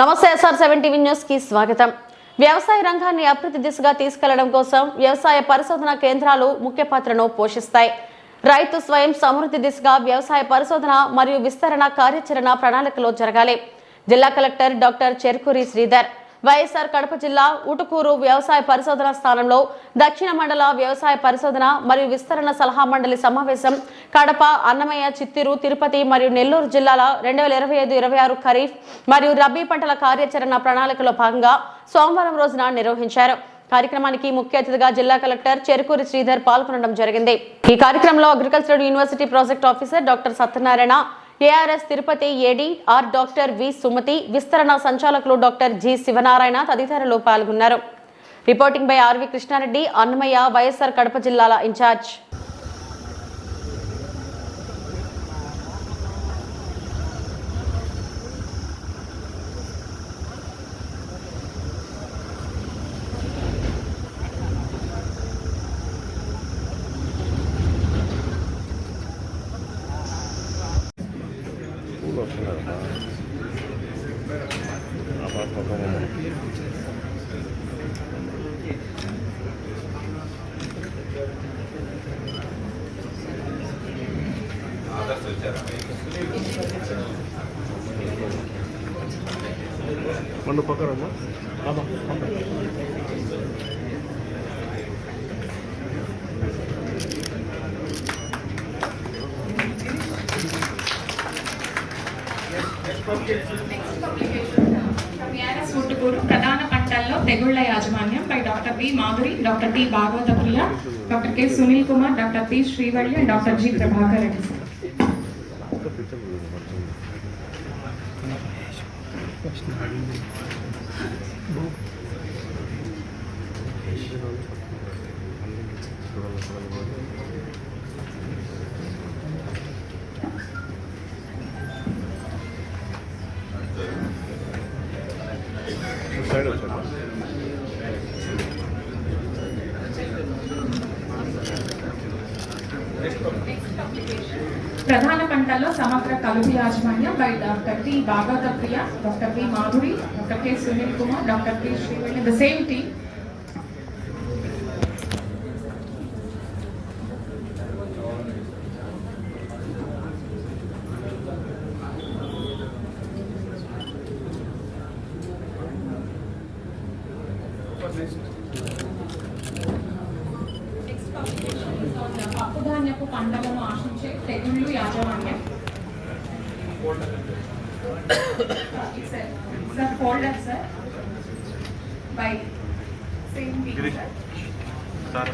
నమస్తే SR seven TV న్యూస్కి స్వాగతం. వ్యవసాయ రంగాన్ని అభివృద్ధి దిశగా తీసుకెళ్ళడం కోసం వ్యవసాయ పరిశోధన కేంద్రాలు ముఖ్య పాత్రను పోషిస్తాయి. రైతు స్వయం సమృద్ధి దిశగా వ్యవసాయ పరిశోధన మరియు విస్తరణ కార్యాచరణ ప్రణాళికలో జరగాలి. జిల్లా collector doctor Cherukuri Sridhar YSR Kadapa జిల్లా ఉటుకూరు వ్యవసాయ పరిశోధన స్థానంలో దక్షిణ మండల వ్యవసాయ పరిశోధన మరియు విస్తరణ సలహా మండలి సమావేశం కడప అన్నమయ్య చిత్తూరు తిరుపతి మరియు నెల్లూరు జిల్లాల రెండు వేల ఇరవై ఐదు ఇరవై ఆరు ఖరీఫ్ మరియు రబీ పంటల కార్యాచరణ ప్రణాళికలో భాగంగా సోమవారం రోజున నిర్వహించారు. కార్యక్రమానికి ముఖ్య అతిథిగా జిల్లా కలెక్టర్ చెరుకూరి శ్రీధర్ పాల్గొనడం జరిగింది. ఈ కార్యక్రమంలో agricultural university project officer doctor Satyanarayana ARS Tirupati AD R doctor V Sumathi విస్తరణ సంచాలకులు డాక్టర్ జి శివనారాయణ తదితరులు పాల్గొన్నారు. Reporting by RV Krishnareddy Annamayya YSR Kadapa జిల్లాల ఇన్ఛార్జ్. పక్కరమ్మా టిఆర్ఎస్ ముట్టుకూరు ప్రధాన పంటల్లో తెగుళ్ళ యాజమాన్యం by doctor B Madhuri doctor T Bhagavatha Priya doctor K Sunil Kumar doctor P Srivalli and doctor G Prabhakar Reddy. 뭐? ప్రధాన సమగ్ర కలుపు యాజమాన్యం by doctor T Bhagavatha Priya doctor P Madhuri doctor K Sunil Kumar doctor P Srivani the same team. పప్పుధాన్యపు పంటలను ఆశించే తెగుళ్ళు యాజమాన్యం sir folder sir by same Girish. Sir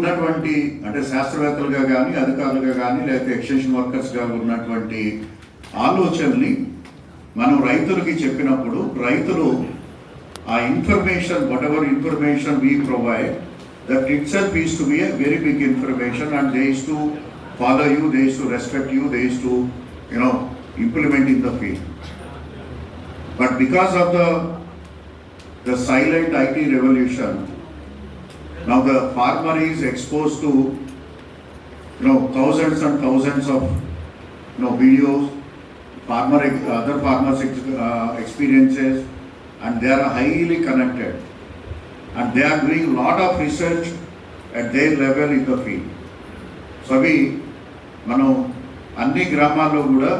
ఉన్నటువంటి అంటే శాస్త్రవేత్తలుగా కానీ అధికారులుగా కానీ లేకపోతే ఎక్స్టెన్షన్ వర్కర్స్గా ఉన్నటువంటి ఆలోచనని మనం రైతులకి చెప్పినప్పుడు రైతులు ఆ information whatever information we provide that itself is to be a very big information and they is to follow you they is to respect you they is to you know implement in the field but because of the the silent IT revolution Now the farmer is exposed to, you know, thousands and thousands of, you know, videos, farmer, ex- other farmers' ex- uh, experiences, and they are highly connected. And they are doing a lot of research at their level in the field. So అవి మనం అన్ని గ్రామాల్లో కూడా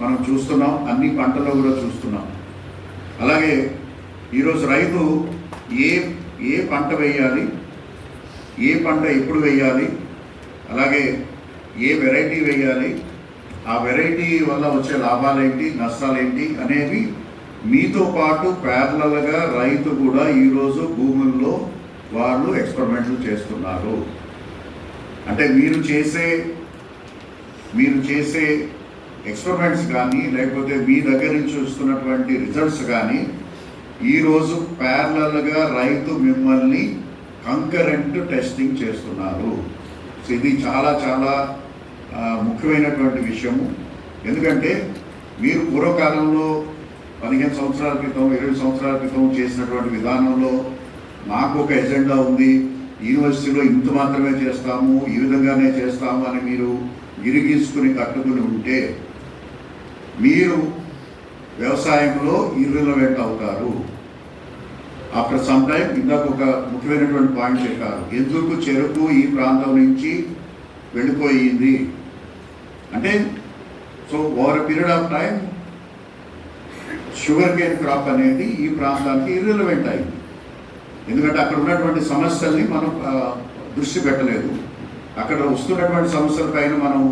మనం చూస్తున్నాం అన్ని పంటల్లో కూడా చూస్తున్నాం అలాగే ఈరోజు రైతు ఏ ఏ పంట వేయాలి ఏ పంట ఎప్పుడు వేయాలి అలాగే ఏ వెరైటీ వేయాలి ఆ వెరైటీ వల్ల వచ్చే లాభాలేంటి నష్టాలేంటి అనేవి మీతో పాటు ప్యారలల్గా రైతు కూడా ఈరోజు భూముల్లో వాళ్ళు ఎక్స్పెరిమెంట్లు చేస్తున్నారు. అంటే మీరు చేసే మీరు చేసే ఎక్స్పెరిమెంట్స్ కానీ లేకపోతే మీ దగ్గర నుంచి వస్తున్నటువంటి రిజల్ట్స్ కానీ ఈరోజు ప్యారలల్గా రైతు మిమ్మల్ని కంకరెంట్ టెస్టింగ్ చేస్తున్నారు. ఇది చాలా చాలా ముఖ్యమైనటువంటి విషయము. ఎందుకంటే మీరు పూర్వకాలంలో పదిహేను సంవత్సరాల క్రితం ఇరవై సంవత్సరాల క్రితం చేసినటువంటి విధానంలో మాకు ఒక ఎజెండా ఉంది. యూనివర్సిటీలో ఇంత మాత్రమే చేస్తాము ఈ విధంగానే చేస్తాము అని మీరు గిరిగీసుకుని కట్టుకుని ఉంటే మీరు వ్యవసాయంలో ఇర్రిలవెంట్ అవుతారు. ఆఫ్టర్ సమ్ టైం ఇందాక ఒక ముఖ్యమైనటువంటి పాయింట్ చెప్పారు. ఎందుకు చెరుకు ఈ ప్రాంతం నుంచి వెళ్ళిపోయింది? అంటే so over period of time sugarcane crop అనేది ఈ ప్రాంతానికి ఇర్రిలవెంట్ అయింది. ఎందుకంటే అక్కడ ఉన్నటువంటి సమస్యల్ని మనం దృష్టి పెట్టలేదు. అక్కడ వస్తున్నటువంటి సమస్యల పైన మనం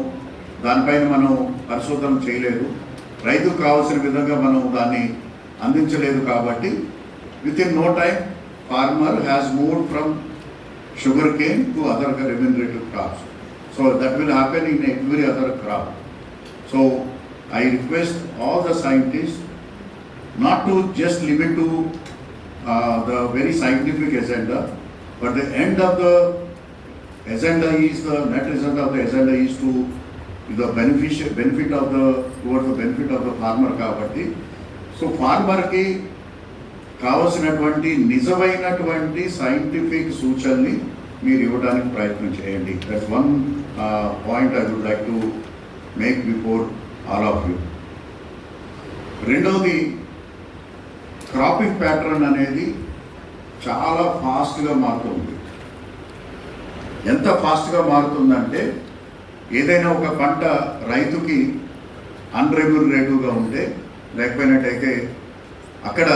దానిపైన మనం పరిశోధన చేయలేదు. రైతుకు కావాల్సిన విధంగా మనం దాన్ని అందించలేదు కాబట్టి within no time farmer has moved from sugarcane to other remunerative crops so that will happen in every other crop so I request all the scientist not to just limit to uh, the very scientific agenda, but the end of the agenda is the net result of the agenda is to the beneficial benefit of the towards the benefit of the farmer కాబట్టి. So ఫార్మర్కి కావలసినటువంటి నిజమైనటువంటి scientific సూచనల్ని మీరు ఇవ్వడానికి ప్రయత్నం చేయండి. That's one point I would like to make before all of you రెండవది క్రాపింగ్ ప్యాటర్న్ అనేది చాలా ఫాస్ట్గా మారుతుంది. ఎంత ఫాస్ట్గా మారుతుందంటే ఏదైనా ఒక పంట రైతుకి అన్రెమ్యూనరేటివ్గా ఉంటే లేకపోయినట్టయితే అక్కడ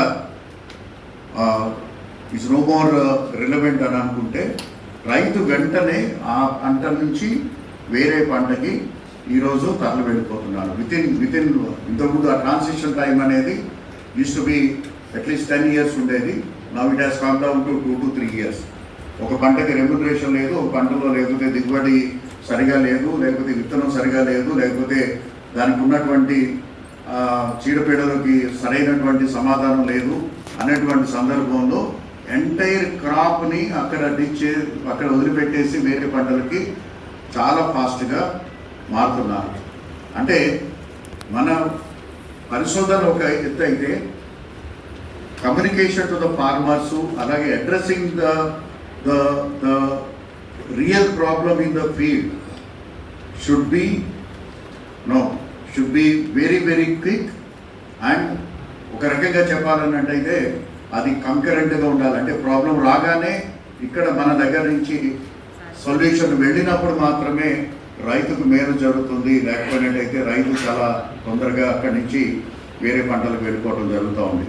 ఇస్ నో మోర్ రిలవెంట్ అని అనుకుంటే రైతు వెంటనే ఆ పంట నుంచి వేరే పంటకి ఈరోజు తరలి వెళ్ళిపోతున్నారు విత్ ఇన్ ఇంతకుముందు ఆ ట్రాన్సిషన్ టైం అనేది use to be at least ten years ఉండేది. Now it has come down to two to three years ఒక పంటకి రెమ్యునరేషన్ లేదు ఒక పంటలో లేకపోతే దిగుబడి సరిగా లేదు లేకపోతే విత్తనం సరిగా లేదు లేకపోతే దానికి ఉన్నటువంటి చీడపీడలకి సరైనటువంటి సమాధానం లేదు అనేటువంటి సందర్భంలో ఎంటైర్ క్రాప్ని అక్కడ డిచ్ అక్కడ వదిలిపెట్టేసి వేరే పంటలకి చాలా ఫాస్ట్గా మారుతున్నారు. అంటే మన పరిశోధన ఒక ఎత్తు అయితే కమ్యూనికేషన్ టు ద ఫార్మర్స్ అలాగే addressing the the the real problem in the field should be no. Should be very very quick and ఒక రకంగా చెప్పాలన్నట్టయితే అది కంకరెంట్గా ఉండాలి. అంటే ప్రాబ్లం రాగానే ఇక్కడ మన దగ్గర నుంచి సొల్యూషన్ వెళ్ళినప్పుడు మాత్రమే రైతుకు మేలు జరుగుతుంది. లేకపోయినట్టయితే రైతు చాలా తొందరగా అక్కడి నుంచి వేరే పంటలకు వెళ్ళిపోవడం జరుగుతూ ఉంది.